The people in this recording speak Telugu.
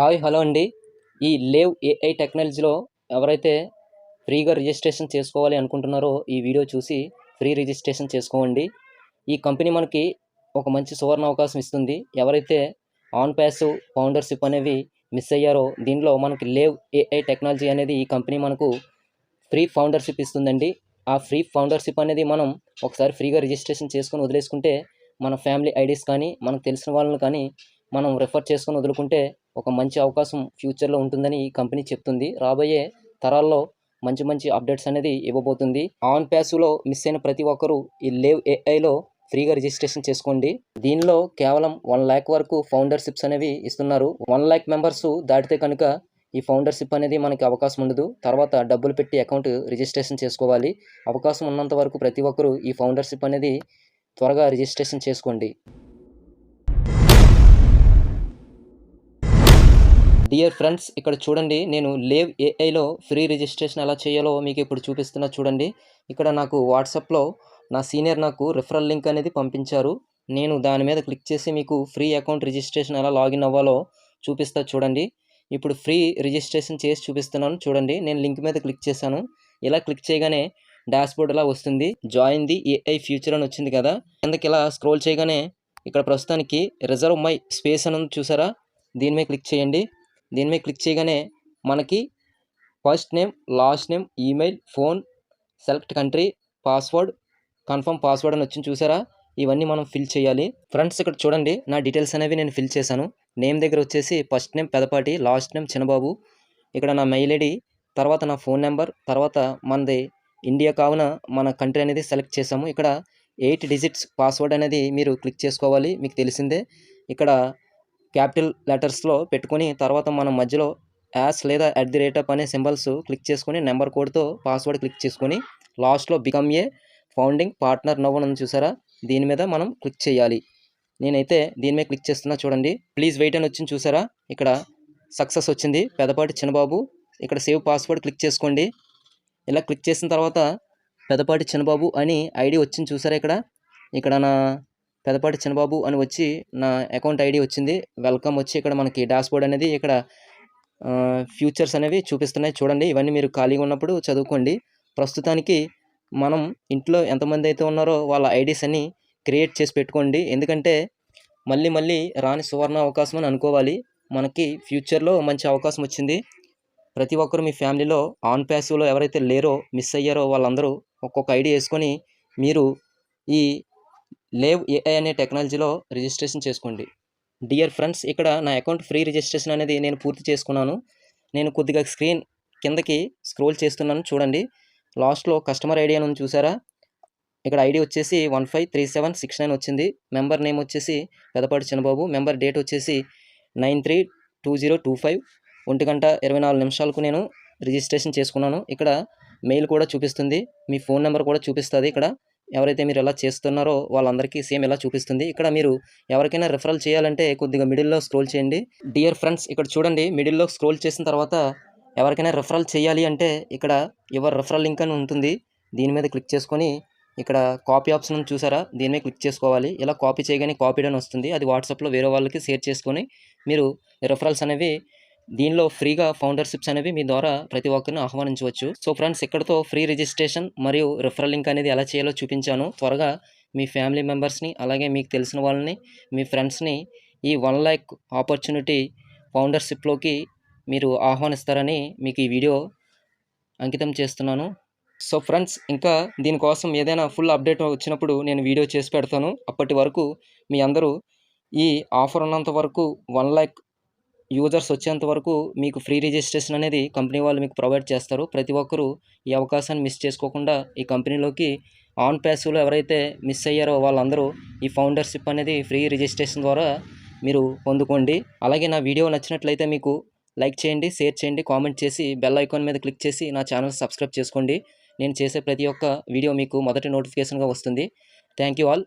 హాయ్ హలో అండి. ఈ లేవ్ ఏఐ టెక్నాలజీలో ఎవరైతే ఫ్రీగా రిజిస్ట్రేషన్ చేసుకోవాలి అనుకుంటున్నారో ఈ వీడియో చూసి ఫ్రీ రిజిస్ట్రేషన్ చేసుకోండి. ఈ కంపెనీ మనకి ఒక మంచి సువర్ణ అవకాశం ఇస్తుంది. ఎవరైతే ఆన్ ప్యాస్ ఫౌండర్షిప్ అనేవి మిస్ అయ్యారో దీనిలో మనకి లేవ్ ఏఐ టెక్నాలజీ అనేది ఈ కంపెనీ మనకు ఫ్రీ ఫౌండర్షిప్ ఇస్తుందండి. ఆ ఫ్రీ ఫౌండర్షిప్ అనేది మనం ఒకసారి ఫ్రీగా రిజిస్ట్రేషన్ చేసుకొని వదిలేసుకుంటే మన ఫ్యామిలీ ఐడీస్ కానీ మనకు తెలిసిన వాళ్ళని కానీ మనం రెఫర్ చేసుకొని వదులుకుంటే ఒక మంచి అవకాశం ఫ్యూచర్లో ఉంటుందని ఈ కంపెనీ చెప్తుంది. రాబోయే తరాల్లో మంచి మంచి అప్డేట్స్ అనేది ఇవ్వబోతుంది. ఆన్ ప్యాస్లో మిస్ అయిన ప్రతి ఒక్కరూ ఈ లేవ్ ఏఐలో ఫ్రీగా రిజిస్ట్రేషన్ చేసుకోండి. దీనిలో కేవలం వన్ ల్యాక్ వరకు ఫౌండర్షిప్స్ అనేవి ఇస్తున్నారు. వన్ ల్యాక్ మెంబర్స్ దాటితే కనుక ఈ ఫౌండర్షిప్ అనేది మనకి అవకాశం ఉండదు. తర్వాత డబ్బులు పెట్టి అకౌంట్ రిజిస్ట్రేషన్ చేసుకోవాలి. అవకాశం ఉన్నంత వరకు ప్రతి ఒక్కరూ ఈ ఫౌండర్షిప్ అనేది త్వరగా రిజిస్ట్రేషన్ చేసుకోండి. డియర్ ఫ్రెండ్స్ ఇక్కడ చూడండి నేను లేవ్ ఏఐలో ఫ్రీ రిజిస్ట్రేషన్ ఎలా చేయాలో మీకు ఇప్పుడు చూపిస్తున్నా చూడండి. ఇక్కడ నాకు వాట్సాప్లో నా సీనియర్ నాకు రిఫరల్ లింక్ అనేది పంపించారు. నేను దాని మీద క్లిక్ చేసి మీకు ఫ్రీ అకౌంట్ రిజిస్ట్రేషన్ ఎలా లాగిన్ అవ్వాలో చూపిస్తా చూడండి. ఇప్పుడు ఫ్రీ రిజిస్ట్రేషన్ చేసి చూపిస్తున్నాను చూడండి. నేను లింక్ మీద క్లిక్ చేశాను. ఇలా క్లిక్ చేయగానే డాష్బోర్డ్ ఇలా వస్తుంది? జాయిన్ ది ఏఐ ఫ్యూచర్ అని వచ్చింది కదా. కిందకి ఇలా స్క్రోల్ చేయగానే ఇక్కడ ప్రస్తుతానికి రిజర్వ్ మై స్పేస్ అని చూసారా? దీని మీద క్లిక్ చేయండి. దీని మీద క్లిక్ చేయగానే మనకి first name last name email phone select country password confirm password అని వచ్చింది చూసారా? ఇవన్నీ మనం ఫిల్ చేయాలి. ఫ్రెండ్స్ ఇక్కడ చూడండి నా డీటెయిల్స్ అనేవి నేను ఫిల్ చేశాను. నేమ్ దగ్గర వచ్చేసి first name Pedapati last name Chinnababu. ఇక్కడ నా మెయిల్ ఐడి తర్వాత నా ఫోన్ నెంబర్ తర్వాత మనది ఇండియా కావున మన కంట్రీ అనేది సెలెక్ట్ చేసాము ఇక్కడ ఎయిట్ డిజిట్స్ పాస్వర్డ్ అనేది మీరు క్లిక్ చేసుకోవాలి మీకు తెలిసిందే. ఇక్కడ క్యాపిటల్ లెటర్స్లో పెట్టుకొని తర్వాత మనం మధ్యలో యాస్ లేదా అట్ ది రేట్ ఆఫ్ అనే సింబల్స్ క్లిక్ చేసుకుని నెంబర్ కోడ్తో పాస్వర్డ్ క్లిక్ చేసుకొని లాస్ట్లో బికమ్ ఏ ఫౌండింగ్ పార్ట్నర్ నవ్వు అని చూసారా? దీని మీద మనం క్లిక్ చేయాలి. నేనైతే దీని మీద క్లిక్ చేస్తున్నా చూడండి. ప్లీజ్ వెయిట్ అని వచ్చింది చూసారా? ఇక్కడ సక్సెస్ వచ్చింది. పెదపాటి చిన్నబాబు ఇక్కడ సేవ్ పాస్వర్డ్ క్లిక్ చేసుకోండి. ఇలా క్లిక్ చేసిన తర్వాత పెదపాటి చిన్నబాబు అని ఐడి వచ్చింది చూసారా ఇక్కడ? ఇక్కడ నా పెదపాటి చిన్నబాబు అని వచ్చి నా అకౌంట్ ఐడి వచ్చింది. వెల్కమ్ వచ్చి ఇక్కడ మనకి డాష్బోర్డ్ అనేది ఇక్కడ ఫ్యూచర్స్ అనేవి చూపిస్తున్నాయి. చూడండి ఇవన్నీ మీరు ఖాళీగా ఉన్నప్పుడు చదువుకోండి. ప్రస్తుతానికి మనం ఇంట్లో ఎంతమంది అయితే ఉన్నారో వాళ్ళ ఐడీస్ అన్ని క్రియేట్ చేసి పెట్టుకోండి. ఎందుకంటే మళ్ళీ మళ్ళీ రాని సువర్ణ అవకాశం అని అనుకోవాలి. మనకి ఫ్యూచర్లో మంచి అవకాశం వచ్చింది. ప్రతి ఒక్కరు మీ ఫ్యామిలీలో ఆన్ ప్యాసివ్లో ఎవరైతే లేరో మిస్ అయ్యారో వాళ్ళందరూ ఒక్కొక్క ఐడి వేసుకొని మీరు ఈ లేవ్ ఏఐ అనే టెక్నాలజీలో రిజిస్ట్రేషన్ చేసుకోండి. డియర్ ఫ్రెండ్స్ ఇక్కడ నా అకౌంట్ ఫ్రీ రిజిస్ట్రేషన్ అనేది నేను పూర్తి చేసుకున్నాను. నేను కొద్దిగా స్క్రీన్ కిందకి స్క్రోల్ చేస్తున్నాను చూడండి. లాస్ట్లో కస్టమర్ ఐడి అని చూసారా? ఇక్కడ ఐడి వచ్చేసి one five three seven six nine వచ్చింది. మెంబర్ నేమ్ వచ్చేసి పెదపాటి చిన్నబాబు. మెంబర్ డేట్ వచ్చేసి nine three two zero two five. ఒంటి గంట ఇరవై నాలుగు నిమిషాలకు నేను రిజిస్ట్రేషన్ చేసుకున్నాను. ఇక్కడ మెయిల్ కూడా చూపిస్తుంది. మీ ఫోన్ నెంబర్ కూడా చూపిస్తుంది ఇక్కడ. ఎవరైతే మీరు ఎలా చేస్తున్నారో వాళ్ళందరికీ సేమ్ ఇలా చూపిస్తుంది. ఇక్కడ మీరు ఎవరికైనా రిఫరల్ చేయాలంటే కొద్దిగా మిడిల్లో స్క్రోల్ చేయండి. డియర్ ఫ్రెండ్స్ ఇక్కడ చూడండి మిడిల్లో స్క్రోల్ చేసిన తర్వాత ఎవరికైనా రిఫరల్ చేయాలి అంటే ఇక్కడ ఎవరు రిఫరల్ లింక్ అని ఉంటుంది. దీని మీద క్లిక్ చేసుకొని ఇక్కడ కాపీ ఆప్షన్ చూసారా? దీని మీద క్లిక్ చేసుకోవాలి. ఇలా కాపీ చేయగానే కాపీ అని వస్తుంది. అది వాట్సాప్లో వేరే వాళ్ళకి షేర్ చేసుకొని మీరు రిఫరల్స్ అనేవి దీనిలో ఫ్రీగా ఫౌండర్షిప్స్ అనేవి మీ ద్వారా ప్రతి ఒక్కరిని ఆహ్వానించవచ్చు. సో ఫ్రెండ్స్ ఇక్కడతో ఫ్రీ రిజిస్ట్రేషన్ మరియు రిఫరల్ లింక్ అనేది ఎలా చేయాలో చూపించాను. త్వరగా మీ ఫ్యామిలీ మెంబర్స్ని అలాగే మీకు తెలిసిన వాళ్ళని మీ ఫ్రెండ్స్ని ఈ వన్ ల్యాక్ ఆపర్చునిటీ ఫౌండర్షిప్లోకి మీరు ఆహ్వానిస్తారని మీకు ఈ వీడియో అంకితం చేస్తున్నాను. సో ఫ్రెండ్స్ ఇంకా దీనికోసం ఏదైనా ఫుల్ అప్డేట్ వచ్చినప్పుడు నేను వీడియో చేసి పెడతాను. అప్పటి వరకు మీ అందరూ ఈ ఆఫర్ ఉన్నంత వరకు వన్ ల్యాక్ యూజర్స్ వచ్చేంత వరకు మీకు ఫ్రీ రిజిస్ట్రేషన్ అనేది కంపెనీ వాళ్ళు మీకు ప్రొవైడ్ చేస్తారు. ప్రతి ఒక్కరూ ఈ అవకాశాన్ని మిస్ చేసుకోకుండా ఈ కంపెనీలోకి ఆన్ ప్యాసివ్లో ఎవరైతే మిస్ అయ్యారో వాళ్ళందరూ ఈ ఫౌండర్షిప్ అనేది ఫ్రీ రిజిస్ట్రేషన్ ద్వారా మీరు పొందుకోండి. అలాగే నా వీడియో నచ్చినట్లయితే మీకు లైక్ చేయండి షేర్ చేయండి కామెంట్ చేసి బెల్ ఐకాన్ మీద క్లిక్ చేసి నా ఛానల్ సబ్స్క్రైబ్ చేసుకోండి. నేను చేసే ప్రతి ఒక్క వీడియో మీకు మొదటి నోటిఫికేషన్గా వస్తుంది. Thank you all.